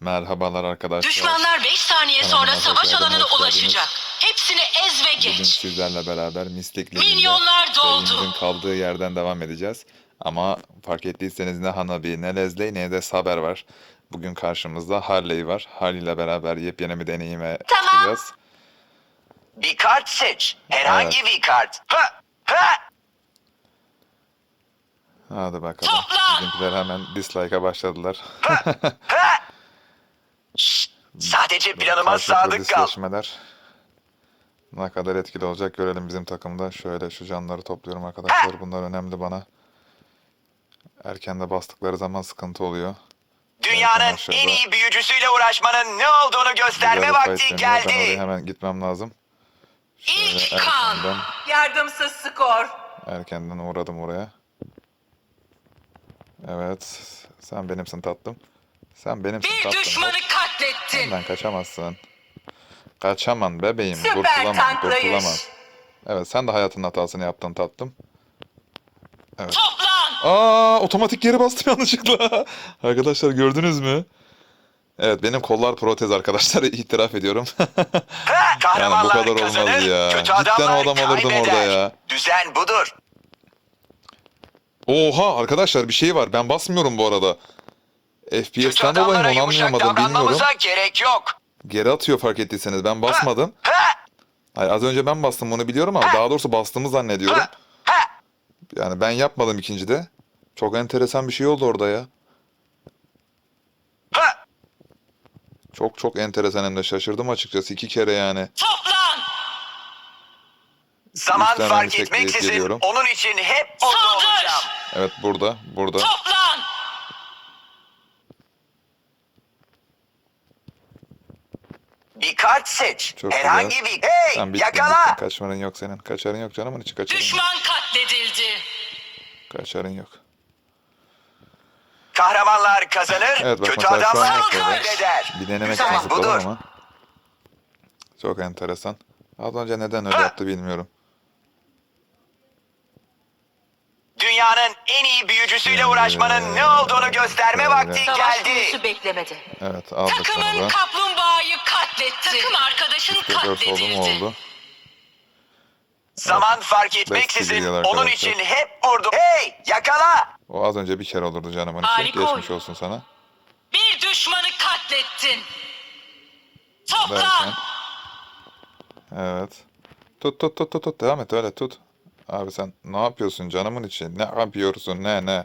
Merhabalar arkadaşlar. Düşmanlar 5 saniye Kanalıma sonra savaş alanına ulaşacak. Hepsini ez ve Bugün geç. sizlerle beraber Mystic Ligi'nde Milyonlar doldu. kaldığı yerden devam edeceğiz. Ama fark ettiyseniz ne Hanabi, ne Leslie, ne de Saber var. Bugün karşımızda Harley var. Harley ile beraber yepyeni bir deneyime Tamam. çıkacağız. Bir kart seç. Herhangi bir kart. Ha! Ha! Hadi bakalım. Toplan! Bizimkiler hemen dislike'a başladılar. Sadece planıma sadık kal. ne kadar etkili olacak görelim bizim takımda. Şöyle şu canları topluyorum arkadaşlar. Bunlar önemli bana. Erken de bastıkları zaman sıkıntı oluyor. Dünyanın en iyi büyücüsüyle uğraşmanın ne olduğunu gösterme vakti dönüyor. Ben oraya geldi. hemen gitmem lazım. İlk Şöyle kan. erkenden, Yardımsız skor. erkenden uğradım oraya. Evet. Sen benimsin tatlım. Sen benimsin Bir tatlım. düşmanı Hop, katlettin. Benden kaçamazsın. Kaçaman bebeğim. Süper kurtulamam, tanklayış. kurtulamam. Evet sen de hayatın hatasını yaptın tatlım. Toplan. Aa otomatik geri bastım yanlışlıkla. Arkadaşlar gördünüz mü? Evet benim kollar protez arkadaşlar itiraf ediyorum. Ha! Kahramanlar kadar olmaz kazanır, ya. kötü Cidden adamlar o adam alırdım kaybeder. orada ya. Düzen budur. Oha arkadaşlar bir şey var ben basmıyorum bu arada. FPS'ten dolayı mı onu anlayamadım bilmiyorum. gerek yok. Geri atıyor fark ettiyseniz ben basmadım. Ha! Hayır, az önce ben bastım bunu biliyorum ama daha doğrusu bastığımı zannediyorum. Yani ben yapmadım ikincide. Çok enteresan bir şey oldu orada ya. Çok çok enteresan hem de şaşırdım açıkçası iki kere yani. Toplan. Zaman fark etmeksizin onun için hep orada Saldır. olacağım. Evet burada, burada. Toplan. Bir kart seç. Çok Herhangi güzel. bir... Hey! Sen bittin, yakala! bittin. Kaçmanın yok senin. Kaçarın yok canımın içi kaçarın yok. Düşman katledildi. Kaçarın yok. Kahramanlar kazanır, Evet bak kötü adamlar kaybeder. Bir denemek zıpladım budur. ama. Çok enteresan. Az önce neden öyle Ha! yaptı bilmiyorum. Dünyanın en iyi büyücüsüyle uğraşmanın ne olduğunu gösterme vakti Savaş geldi. beklemedi. Evet aldık Takımın da. kaplumbağayı katletti. Takım arkadaşın İşte dört oldu mu katledildi. oldu. Zaman fark Beş etmeksizin gidiyor onun arkadaşlar. için hep vurdu. Hey! Yakala! O az önce bir kere olurdu canımın içi. Harika Geçmiş olsun sana. Bir düşmanı katlettin. Derken. Toplan. Evet. Tut tut tut tut tut. Devam et öyle tut. Abi sen ne yapıyorsun canımın içi? Ne yapıyorsun? Ne ne?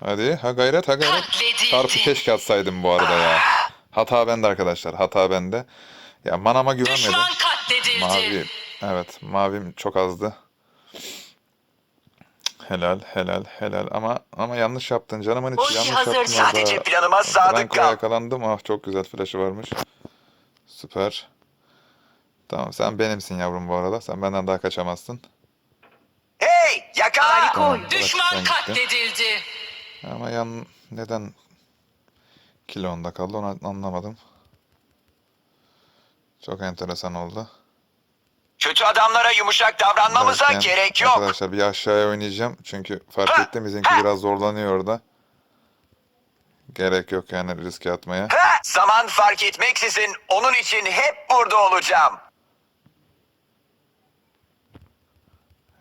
Hadi ha gayret ha gayret. Çarpı keşke atsaydım bu arada ya. Hata bende arkadaşlar. Hata bende. Ya manama güvenmedim. Mavi. Evet mavim çok azdı. Helal helal helal ama ama yanlış yaptın canımın içi Ulti yanlış hazır. yaptın Sadece orada. planıma sadık Franco'ya kal. yakalandım. Ah çok güzel flash'ı varmış. Süper. Tamam sen benimsin yavrum bu arada. Sen benden daha kaçamazsın. Hey! Yakala! Tamam, bırak, Düşman sen gittin. katledildi. Ama yan neden kilo onda kaldı onu anlamadım. Çok enteresan oldu. Kötü adamlara yumuşak davranmamıza Derken, gerek yok. Arkadaşlar bir aşağıya oynayacağım. Çünkü fark Ha, ettim bizimki ha. biraz zorlanıyor orada. Gerek yok yani riske atmaya. Ha! Zaman fark etmeksizin onun için hep burada olacağım.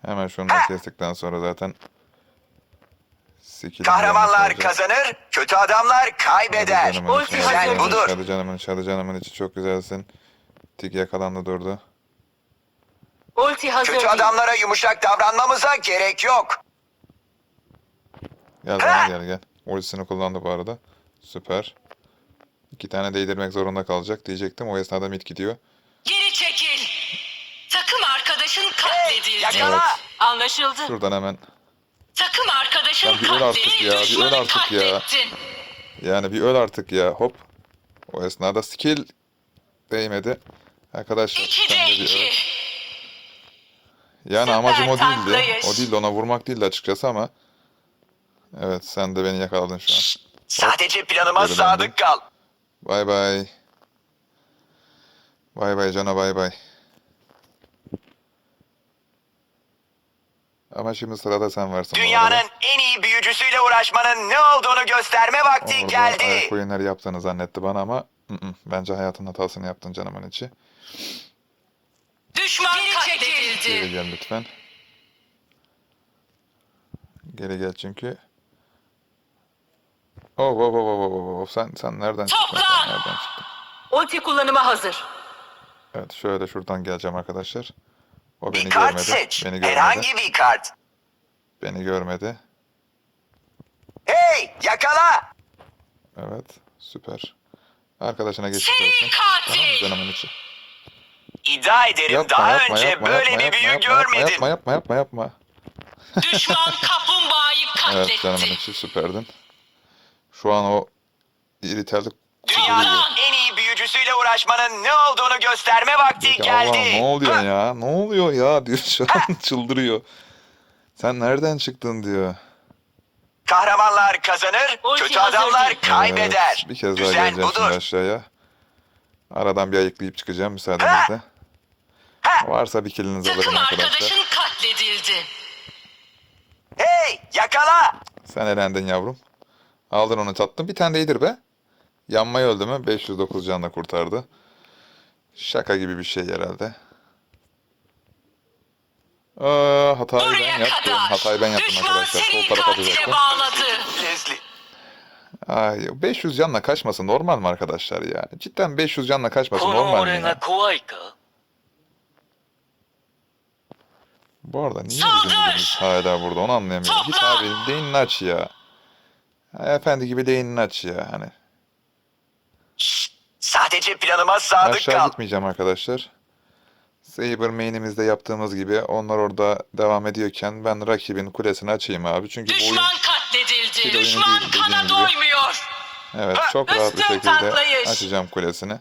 Hemen şunu da kestikten sonra zaten Kahramanlar kazanır, kötü adamlar kaybeder. Ulti hazır. canımın budur. Hadi canımın hadi canımın içi çok güzelsin. Tik yakalandı durdu. Ulti hazır Kötü değil. adamlara yumuşak davranmamıza gerek yok. Gel bana gel gel. Ultisini kullandı bu arada. Süper. İki tane değdirmek zorunda kalacak diyecektim. O esnada mid gidiyor. Geri çekil. Takım arkadaşın katledildi. yakala. Evet. Anlaşıldı. Şuradan hemen. Takım arkadaşın Ya bir öl artık katledildi. ya, bir öl Düşmanı artık ya. katlettin. Yani bir öl artık ya. Hop. O esnada skill değmedi. Arkadaşlar İki sen de de bir öl. iki. Yani Süper amacım o değildi. tanklayış. O değildi ona vurmak değildi açıkçası ama. Evet sen de beni yakaladın şu an. Sadece planıma Geri döndüm. sadık kal. Bay bay. Bay bay Cana bay bay. Ama şimdi sırada sen varsın. Dünyanın en iyi büyücüsüyle uğraşmanın ne olduğunu gösterme vakti Orada geldi. ayak oyunları yaptığını zannetti bana ama ı-ı, bence hayatın hatasını yaptın canımın içi. Düşman Geri katledildi. gel lütfen. Geri gel çünkü. Oh, oh, oh, oh, oh, oh. Sen, sen nereden çıktın? Toplan! Sen nereden çıktın? Ulti kullanıma hazır. Evet şöyle şuradan geleceğim arkadaşlar. O beni Bir kart görmedi. seç. Beni görmedi. Herhangi bir kart. Beni görmedi. Hey yakala. Evet süper. Arkadaşına geçmiş Seri olsun. katil! Tamam mı canımın içi. İddia ederim Yapma daha yapma önce yapma böyle yapma, bir büyü yapma, görmedim. yapma yapma yapma yapma. Düşman kaplumbağayı Evet canımın katletti. içi süperdin. Şu an o iri terlik Dünyanın en iyi büyücüsüyle uğraşmanın ne olduğunu gösterme vakti ki, geldi. Allah'ım ne oluyor Ha, ya? Ne oluyor ya diyor şu an çıldırıyor. Sen nereden çıktın diyor. Kahramanlar kazanır, Ulti kötü adamlar kaybeder. Evet, bir kez daha Düzen geleceğim budur. şimdi aşağıya. Aradan bir ayıklayıp çıkacağım müsaadenizle. Varsa bir kilinizi alırım Takım arkadaşlar. arkadaşın katledildi. Hey yakala. Sen elendin yavrum. Aldın onu tattın. Bir tane de yedir be. Yanmayı öldü mü? 509 canla kurtardı. Şaka gibi bir şey herhalde. Aa, hatayı ben Buraya yaptım. kadar. Hatayı ben yaptım Düşman arkadaşlar. Sol seri tarafa katile atacaktım. bağladı. Leslie. Ay, 500 canla kaçması normal mi arkadaşlar ya? Cidden 500 canla kaçması この normal mi 俺 ya? が怖いか Bu arada niye bizim birimiz hala burada onu anlayamıyorum. Git abi değinini aç ya. Efendi gibi değinini aç ya. Hani Sadece planıma sadık aşağı kal. gitmeyeceğim arkadaşlar. Saber main'imizde yaptığımız gibi onlar orada devam ediyorken ben rakibin kulesini açayım abi. Çünkü bu oyun Düşman katledildi. Düşman değil, kana doymuyor. evet çok rahat bir şekilde açacağım kulesini.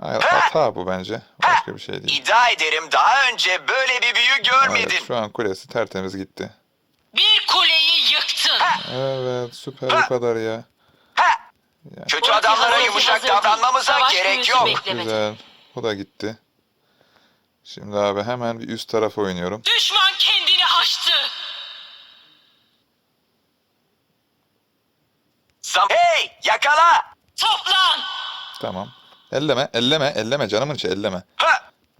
Hayır, hata bu bence. Başka bir şey değil. İddia ederim daha önce böyle bir büyü görmedim. Evet, şu an kulesi tertemiz gitti. Bir kuleyi yıktın. Evet süper bu kadar ya. Kötü Ulti adamlara yumuşak davranmamıza Savaş gerek yok. Güzel. Bu da gitti. Şimdi abi hemen bir üst tarafa oynuyorum. Düşman kendini. Sam- Hey yakala. Toplan. Tamam. Elleme, elleme, elleme canımın içi elleme.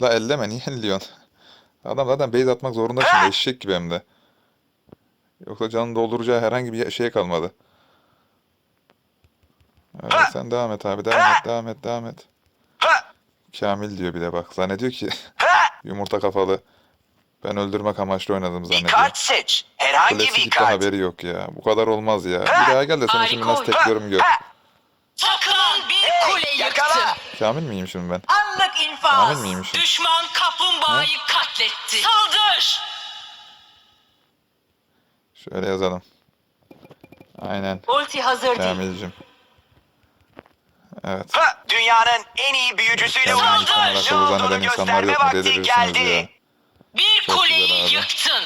La elleme niye elliyorsun? Adam zaten base atmak zorunda şimdi eşek gibi hem de. Yoksa canını dolduracağı herhangi bir şey kalmadı. Evet, sen devam et abi devam et devam et devam et. Kamil diyor bir de bak. Zannediyor ki yumurta kafalı. Ben öldürmek amaçlı oynadım zannediyor. kart seç. Herhangi Kulesi bir kart. haberi yok ya. Bu kadar olmaz ya. Bir daha gel de seni şimdi nasıl tekliyorum gör. Ha, Takımın bir Hey, kule yakala. yıktı. Kamil miyim şimdi ben? Anlık Kamil infaz. miymişim? Düşman kaplumbağayı katletti. Saldır. Şöyle yazalım. Aynen. Ulti hazır değil. Kamil'cim. Evet. ha. Dünyanın en iyi büyücüsüyle Kendini Saldır! insanlar uğraşmanın ne akıllı olduğunu zanneden insanlar gösterme yok mu vakti delirirsiniz geldi. ya. Bir Çok kuleyi güzel abi. yıktın.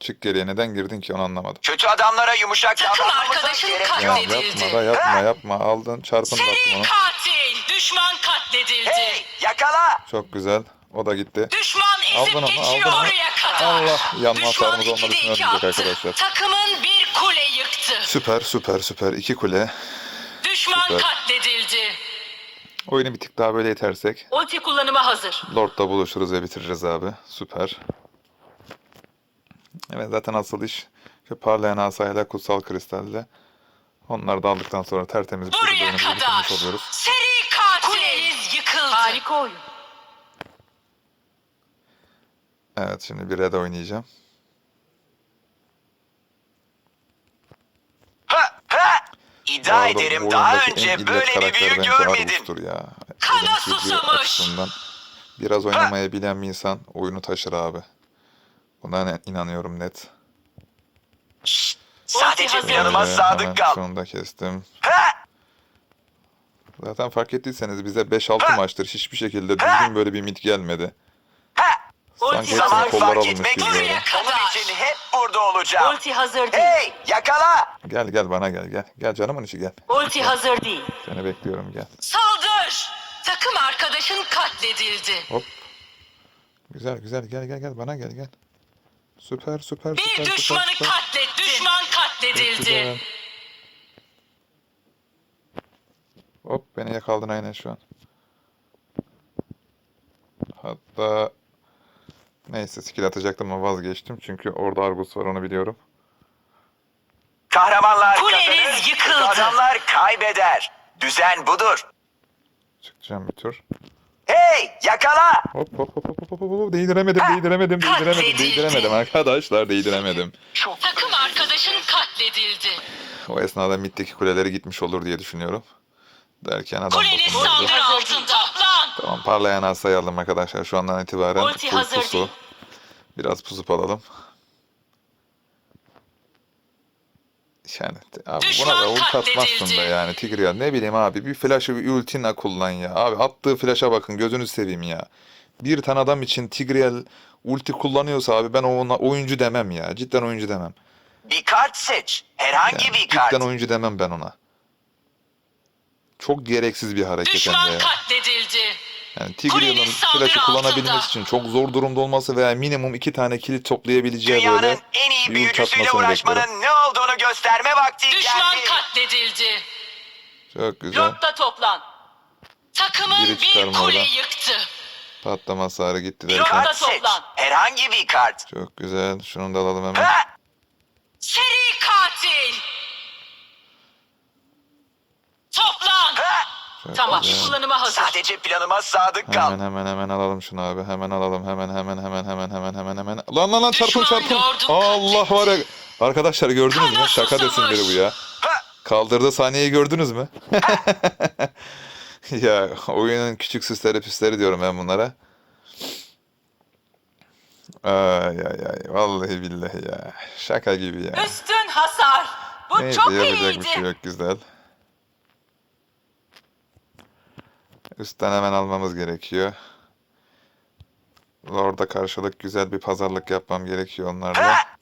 Çık geriye neden girdin ki onu anlamadım. Kötü adamlara yumuşak Takım davranmamıza arkadaşın gerek Ya yok. Katledildi. yapma da yapma yapma. Aldın çarpın Seri onu. katil. Düşman katledildi. Hey yakala. Çok güzel. O da gitti. Düşman Aldın ezip onu, geçiyor aldın onu. oraya kadar. Allah, yanma Düşman hasarımız olmadığı ikide iki attı. arkadaşlar. Takımın bir kule yıktı. Süper süper süper. İki kule. Düşman Süper. katledildi. Oyunu bir tık daha böyle itersek. Ulti kullanıma hazır. Lord'da buluşuruz ve bitiririz abi. Süper. Evet zaten asıl iş şu parlayan asayla kutsal kristalle. Onları da aldıktan sonra tertemiz bir şekilde Buraya oyunumuzu kadar. bitirmiş oluyoruz. Seri katil. Kuleniz yıkıldı. Harika oyun. Evet şimdi bir red oynayacağım. Ha, ha. Bu İddia arada ederim daha oyundaki en önce illet böyle bir karakter büyü bence görmedim. Ya. Kana susamış. açısından Biraz oynamayı bilen bir insan oyunu taşır abi. Buna inanıyorum net. Sadece planıma hemen sadık kal. Şunu da kestim. Zaten fark ettiyseniz bize 5-6 maçtır hiçbir şekilde düzgün böyle bir mid gelmedi. Sanki Zaman fark alınmış etmek. Buraya kadar. onun için hep burada olacağım. Ulti hazır değil. Hey yakala. Gel gel bana gel gel. Gel canımın içi gel. Ulti hazır değil. Seni bekliyorum gel. Saldır. Saldır! Takım arkadaşın katledildi. Hop. Güzel güzel gel gel gel bana gel gel. Süper süper Bir süper düşmanı süper. katlet. Düşman katledildi. Hop beni yakaldın aynen şu an. Hatta neyse skill atacaktım ama vazgeçtim çünkü orada Argus var onu biliyorum. Kahramanlar Kuleniz kazanır, yıkıldı. adamlar kaybeder. Düzen budur. Çıkacağım bir tur. Hey yakala. Hop hop hop hop hop hop hop değdiremedim değdiremedim değdiremedim değdiremedim arkadaşlar değdiremedim. Takım arkadaşın katledildi. O esnada middeki kuleleri gitmiş olur diye düşünüyorum. Derken adam Kuleniz dokundu. saldırı altında. Tamam parlayan asayı aldım arkadaşlar. Şu andan itibaren Ulti full hazır pusu. değil. Biraz pusup alalım. Yani abi buna da ult atmazsın da yani Tigreal. Ne bileyim abi bir flash'ı bir ultinle kullan ya. Abi attığı flash'a bakın gözünü seveyim ya. Bir tane adam için Tigreal ulti kullanıyorsa abi ben ona oyuncu demem ya. Cidden oyuncu demem. Bir kart seç. Herhangi Yani bir kart. cidden oyuncu demem ben ona. Çok gereksiz bir hareket Düşman katledildi. Yani Tigreal'ın flash'ı kullanabilmesi için çok zor durumda olması veya minimum iki tane kilit toplayabileceği Dünyanın böyle en iyi bir ult büyücüsüyle atmasını uğraşmanın bekliyorum. ne olduğunu gösterme vakti Düşman geldi. katledildi. Çok güzel. Lord'da toplan. Takımın Biri bir çıkarma kule oradan. yıktı. Patlama hasarı gitti derken. kart seç. toplan. Herhangi bir kart. Çok güzel. Şunu da alalım hemen. Ha! Seri katil. Toplan. Ha! Tamam kullanıma hazır. Sadece planıma sadık kal. Hemen hemen hemen alalım şunu abi. Hemen alalım. Hemen hemen hemen hemen hemen hemen hemen. Lan lan lan çarpın çarpın. Allah var ya. Arkadaşlar gördünüz mü? Şaka susamış. desin biri bu ya. Kaldırdığı sahneyi gördünüz mü? ya oyunun küçük süsleri püsleri diyorum ben bunlara. Ay ay ay vallahi billahi ya. Şaka gibi ya. Üstün hasar. Bu Neyse çok yapacak iyiydi. bir şey yok güzel. Üstten hemen almamız gerekiyor. Lord'a karşılık güzel bir pazarlık yapmam gerekiyor onlarla.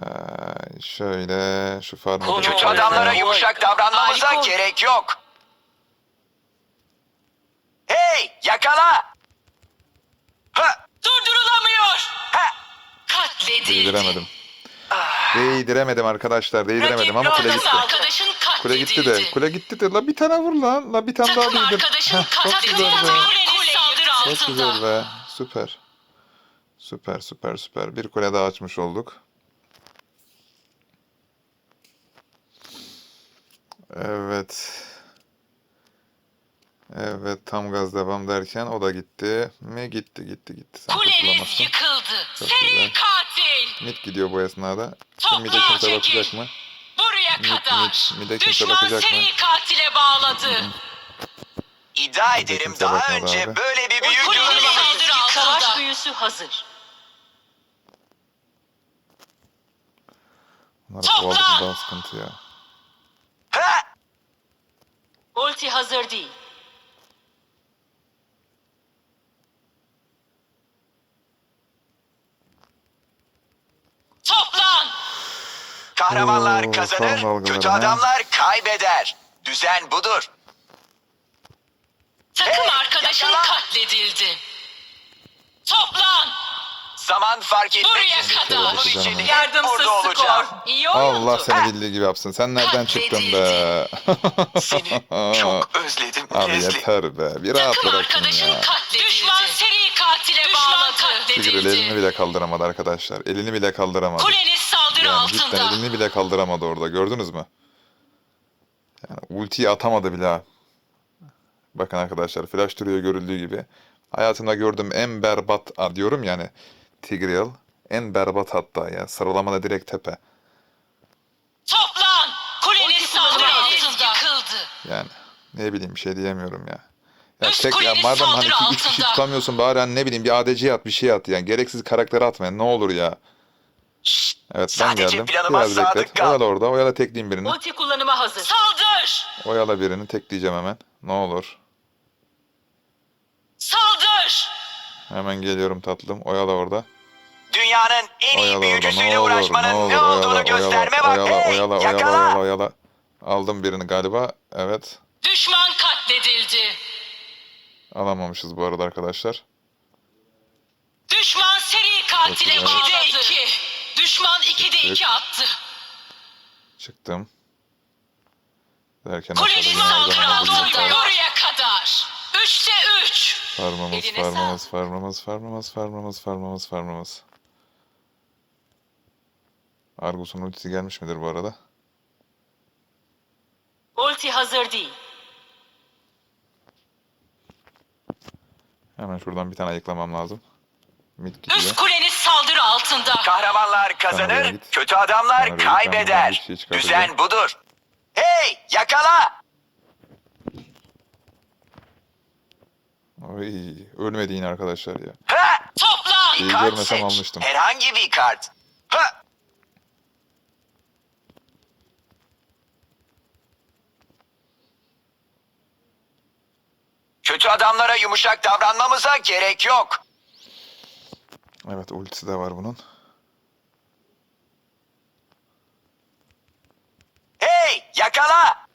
Ay, şöyle şu farmı Kötü adamlara yumuşak davranmamıza gerek yok. Hey yakala. Ha! Durdurulamıyor. Ha! Katledildi. Değdiremedim. Değdiremedim arkadaşlar. Değdiremedim ama kule gitti. Kule gitti de. Kule gitti de. La bir tane vur lan. La bir tane daha değdir. Heh, çok güzel be. Çok güzel be. Süper. Süper süper süper. Bir kule daha açmış olduk. Evet. Evet tam gaz devam derken o da gitti. Mi gitti gitti gitti. Sen Kuleniz kurtulamazsın. yıkıldı. Çok Seri güzel. katil. Mid gidiyor bu esnada. Şimdi de kimse çekil. bakacak mı? Buraya Mid, kadar. mid, mid'e kimse Düşman bakacak mı? seri katile bağladı. İddia ederim kimse daha bakmadı önce abi. böyle bir Kuleniz büyücü görmedim. saldırı altında. Savaş büyüsü hazır. Bunlar Topla! kovalasın daha sıkıntı ya. Ha! Ulti hazır değil. Toplan. Kahramanlar Oo, kazanır, dalgaları, kötü ha? adamlar kaybeder. Düzen budur. Takım Hey, arkadaşın yakala. katledildi. Toplan. Zaman fark Buraya etmeksizin kadar. onun için Canım. hep Yardımsız orada skor. olacağım. İyi oyundu. Allah seni bildiği gibi yapsın. Sen nereden çıktın be? Seni çok özledim Abi Leslie. yeter be. Bir rahat Takım bırakın arkadaşın ya. katledildi. Düşman seri katile bağladı. Tigreal elini bile kaldıramadı arkadaşlar. Elini bile kaldıramadı. Kuleniz saldırı Yani cidden altında. elini bile kaldıramadı orada. Gördünüz mü? Yani ultiyi atamadı bile. ha. Bakın arkadaşlar flash duruyor görüldüğü gibi. Hayatımda gördüğüm en berbat diyorum yani Tigreal en berbat hatta ya. Sıralamada direkt tepe. Toplan. Kuleniz saldırı altında. Yıkıldı. Yani ne bileyim bir şey diyemiyorum ya. Ya Üst tek ya madem hani saldırı ki üç kişi altında. tutamıyorsun bari hani ne bileyim bir ADC at bir şey at yani. Gereksiz karakteri atmayın ne olur ya. Evet ben Sadece geldim. planıma Biraz sadık beklet. kal. Oyala orada. Oyala tekleyeyim birini. Ulti kullanıma hazır. Saldır. Oyala birini tekleyeceğim hemen. Ne olur. Saldır. Hemen geliyorum tatlım. Oyala orada. Dünyanın en iyi Oyala orada. Ne büyücüsüyle olur. Ne uğraşmanın olur. ne Oyala, olduğunu oyala, gösterme oyala, bak. oyala, oyala, oyala, yakala. oyala, oyala. Aldım birini galiba. Evet. Düşman katledildi. Alamamışız bu arada arkadaşlar. Düşman seri katile Çok güzel. 2'de 2. Düşman 2'de 2 attı. Çıktım. Derken yine saldırı altında. Buraya kadar. 3'te 3. Farmamız, Eline farmamız, farmamız, farmamız, farmamız, farmamız, farmamız. Argus'un ultisi gelmiş midir bu arada? Ulti hazır değil. Hemen şuradan bir tane ayıklamam lazım. Mid gidiyor. Üst kuleniz saldırı altında. Kahramanlar kazanır, git. kötü adamlar Sana bir git, ben buradan bir kaybeder. şey çıkartacağım. Düzen budur. Hey yakala! Oy, ölmedi yine arkadaşlar ya. Ha! Toplan. İyi Kart görmesem seç. almıştım. Herhangi bir kart. Ha! Kötü adamlara yumuşak davranmamıza gerek yok. Evet ultisi de var bunun. Hey yakala!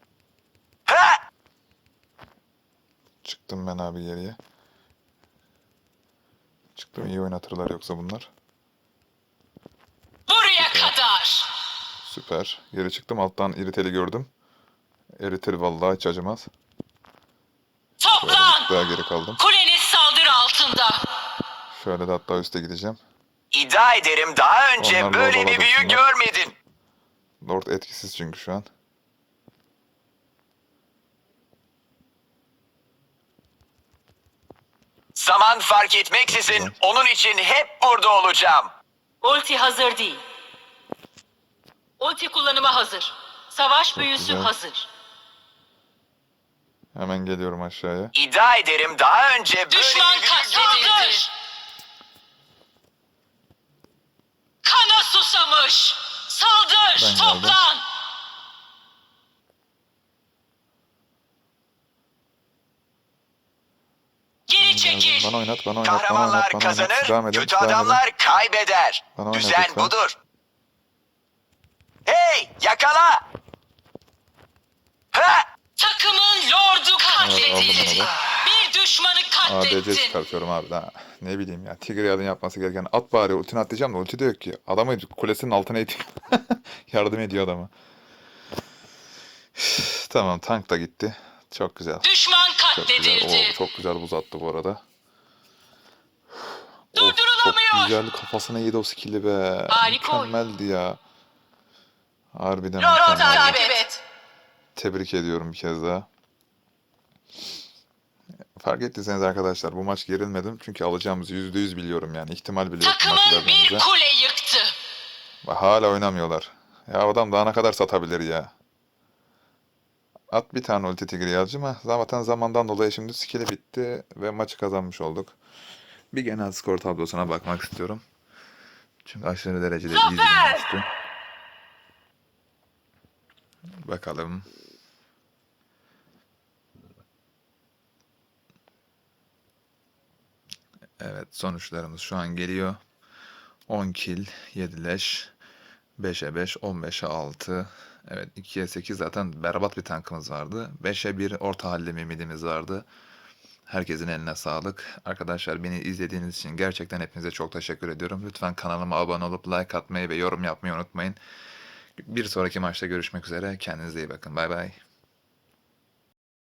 Ha! Çıktım ben abi geriye. Çıktım iyi oynatırlar yoksa bunlar. Buraya kadar. Süper. Geri çıktım alttan iriteli gördüm. Eritir vallahi hiç acımaz. Toplan. daha geri kaldım. Kuleniz saldırı altında. Şöyle de hatta üste gideceğim. İddia ederim daha önce Onlar böyle bir büyü görmedin. Lord etkisiz çünkü şu an. Zaman fark etmeksizin onun için hep burada olacağım. Ulti hazır değil. Ulti kullanıma hazır. Savaş büyüsü güzel. hazır. Hemen geliyorum aşağıya. İddia ederim daha önce böyle Düşman bir katledildi. görmedim. Kana susamış. Saldır. Ben geldim. Toplan. Geri çekil. Bana oynat, bana oynat, bana Kahramanlar oynat, bana oynat. kazanır, Devam edin, kötü devam edin. adamlar kaybeder. Bana oynat Düzen lütfen. budur. Hey yakala! Ha! Takımın lordu katledildi. Bir düşmanı ADC katlettin. çıkartıyorum abi daha. Ne bileyim ya. Tigreal'ın yapması gereken. At bari ultini atlayacağım da ulti de yok ki. Adamı kulesinin altına itiyor. Yardım ediyor adama. tamam tank da gitti. Çok güzel. Düşman Çok güzel. katledildi. O çok güzel buz attı bu arada. Of, Durdurulamıyor. Çok güzel kafasına yedi o skill'i be. Harika oyun. Mükemmeldi ya. Harbiden Loro mükemmeldi. takip. Tebrik ediyorum bir kez daha. Fark ettiyseniz arkadaşlar bu maç gerilmedim. Çünkü alacağımızı %100 biliyorum yani. ihtimal bile yok Takımın bir kule yıktı. Ve Hala oynamıyorlar. Ya adam daha ne kadar satabilir ya. At bir tane ulti tigri ama zaten zamandan dolayı şimdi skill'i bitti ve maçı kazanmış olduk. Bir genel skor tablosuna bakmak istiyorum. Çünkü aşırı derecede iyi bir maçtı. Bakalım. Evet sonuçlarımız şu an geliyor. 10 kill, 7 leş, 5'e 5, 15'e 6. Evet 2'ye 8 zaten berbat bir tankımız vardı. 5'e 1 orta halli mimidimiz vardı. Herkesin eline sağlık. Arkadaşlar beni izlediğiniz için gerçekten hepinize çok teşekkür ediyorum. Lütfen kanalıma abone olup like atmayı ve yorum yapmayı unutmayın. Bir sonraki maçta görüşmek üzere. Kendinize iyi bakın. Bay bay.